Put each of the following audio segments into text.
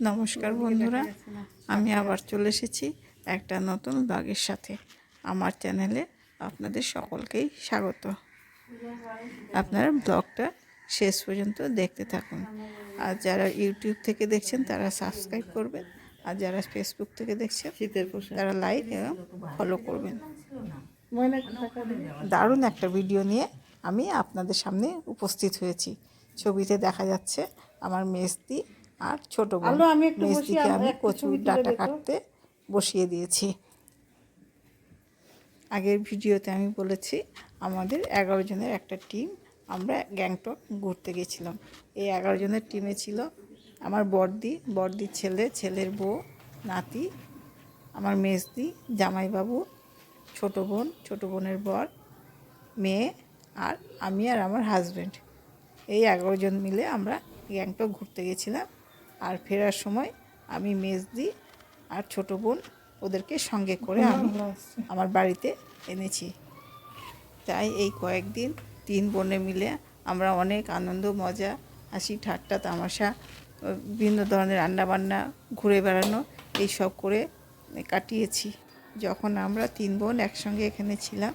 নমস্কার বন্ধুরা আমি আবার চলে এসেছি একটা নতুন ব্লগের সাথে। আমার চ্যানেলে আপনাদের সকলকেই স্বাগত। আপনারা ব্লগটা শেষ পর্যন্ত দেখতে থাকুন। আর যারা ইউটিউব থেকে দেখছেন তারা সাবস্ক্রাইব করবেন। আর যারা ফেসবুক থেকে দেখছেন তারা লাইক এবং ফলো করবেন। দারুণ একটা ভিডিও নিয়ে আমি আপনাদের সামনে উপস্থিত হয়েছি। ছবিতে দেখা যাচ্ছে আমার মেজদি আর ছোট বোন মেজদিকে আমি ছবি ডাঁটা কাটতে বসিয়ে দিয়েছি। আগের ভিডিওতে আমি বলেছি আমাদের এগারো জনের একটা টিম আমরা গ্যাংটক ঘুরতে গেছিলাম। এই এগারো জনের টিমে ছিল আমার বড়দি বড়দির ছেলে ছেলের বউ নাতি আমার মেজদি জামাইবাবু ছোট বোন ছোট বোনের বর মেয়ে আর আমি আর আমার হাজব্যান্ড এই এগারো জন মিলে আমরা গ্যাংটক ঘুরতে গেছিলাম। আর ফেরার সময় আমি মেজদি আর ছোট বোন ওদেরকে সঙ্গে করে আমি আমার বাড়িতে এনেছি। তাই এই কয়েকদিন তিন বোনে মিলে আমরা অনেক আনন্দ মজা হাসি ঠাট্টা তামাশা বিভিন্ন ধরনের রান্নাবান্না ঘুরে বেড়ানো এই সব করে কাটিয়েছি। যখন আমরা তিন বোন একসঙ্গে এখানে ছিলাম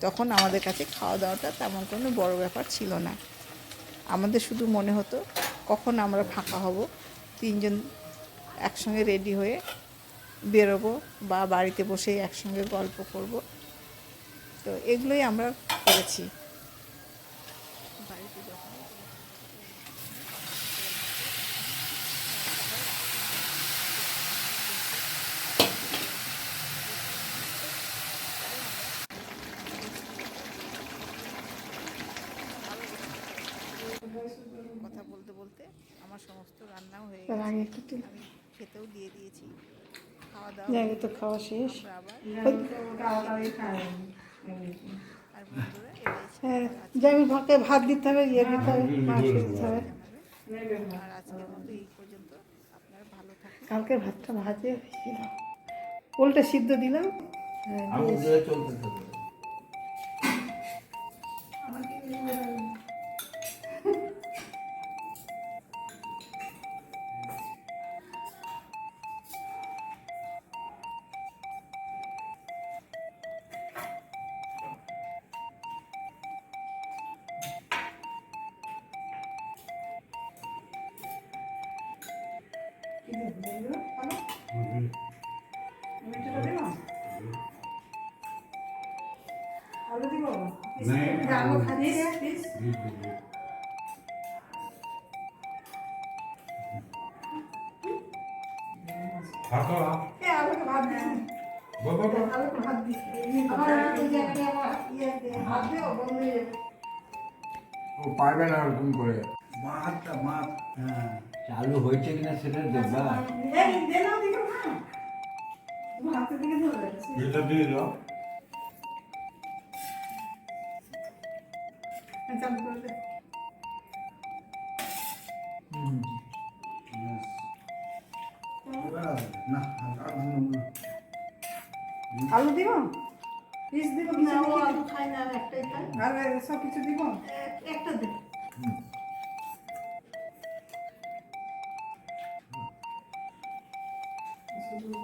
তখন আমাদের কাছে খাওয়া দাওয়াটা তেমন কোনো বড় ব্যাপার ছিল না। আমাদের শুধু মনে হতো কখন আমরা ফাঁকা হব? তিনজন একসঙ্গে রেডি হয়ে বেরোবো বা বাড়িতে বসে একসঙ্গে গল্প করব। তো এগুলোই আমরা করেছি। বাড়িতে যখন কথা বলতে বলতে আমার সমস্ত রান্নাও হয়ে গেছে। আগে একটু তুলে। আমি খেতেও দিয়ে দিয়েছি। খাওয়া দাওয়া জায়গা তো খাওয়া শেষ। আমরা ছিল হ্যাঁ ভাকে ভাত দিতে হবে ইয়ে দিতে হবে মাছ দিতে হবে। আর আজকের মতো এই পর্যন্ত। আপনারা ভালো থাকুন। কালকের ভাতটা ভাজে ছিল। ওলটা সিদ্ধ দিলাম। হ্যাঁ, আগুন ও পারবে না ওরকম করে। মাছটা মাছ হ্যাঁ। চালু হয়েছে কিনা সেটা দেখবা। এটা দিয়ে দাও। আলু দিব পিস দিব না, ও আলু খায় না, একটাই খায়। আর সব কিছু দিব একটা দে। আমি ময়নাকে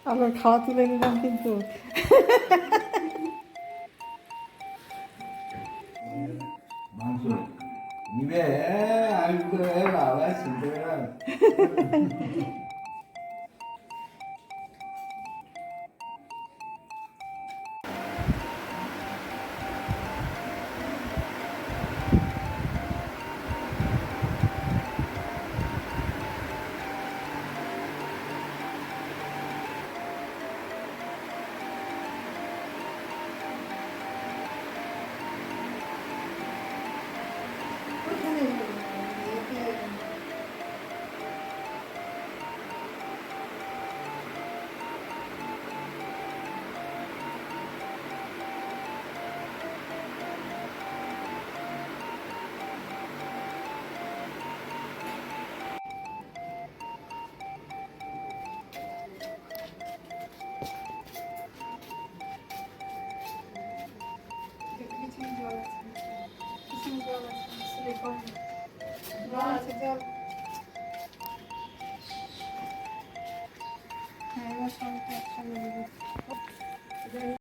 লালটা এ করে, উম, তাই না চলবে আবার খাওয়া তুলে নিলাম কিন্তু মাংস নিবে আমি তো এ বাবা শুনতে হ্যাঁ এবার সবটা একসঙ্গে